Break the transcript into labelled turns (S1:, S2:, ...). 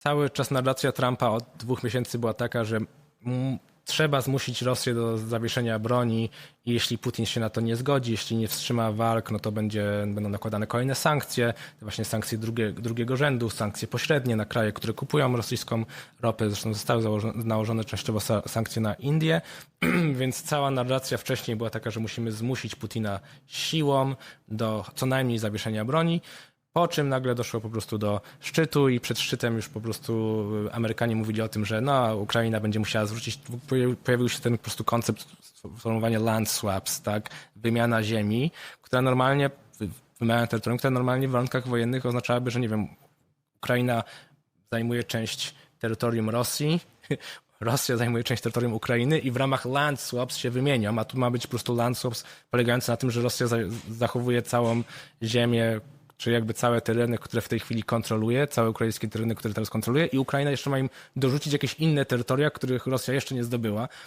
S1: cały czas narracja Trumpa od dwóch miesięcy była taka, że trzeba zmusić Rosję do zawieszenia broni i jeśli Putin się na to nie zgodzi, jeśli nie wstrzyma walk, no to będzie, będą nakładane kolejne sankcje, właśnie sankcje drugie, drugiego rzędu, sankcje pośrednie na kraje, które kupują rosyjską ropę. Zresztą zostały założone, nałożone częściowo sa- sankcje na Indię, więc cała narracja wcześniej była taka, że musimy zmusić Putina siłą do co najmniej zawieszenia broni. Po czym nagle doszło po prostu do szczytu i przed szczytem już po prostu Amerykanie mówili o tym, że no, Ukraina będzie musiała zwrócić, pojawił- się ten po prostu koncept sformułowania land swaps, tak, wymiana ziemi, która normalnie, wy- wymiana terytorium, która normalnie w warunkach wojennych oznaczałaby, że nie wiem, Ukraina zajmuje część terytorium Rosji, Rosja zajmuje część terytorium Ukrainy i w ramach land swaps się wymienią, a tu ma być po prostu land swaps polegający na tym, że Rosja za- zachowuje całą ziemię, czy jakby całe tereny, które w tej chwili kontroluje, całe ukraińskie tereny, które teraz kontroluje i Ukraina jeszcze ma im dorzucić jakieś inne terytoria, których Rosja jeszcze nie zdobyła.